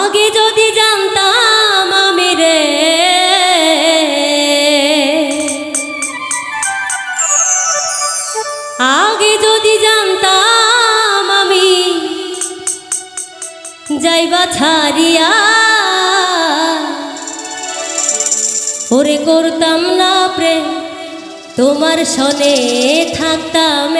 আগে যদি জানতাম আমি রে। আগে যদি জানতাম আমি যাইবা ছাড়িয়া। ওরে করতাম না প্রেম, তোমার সনে থাকতাম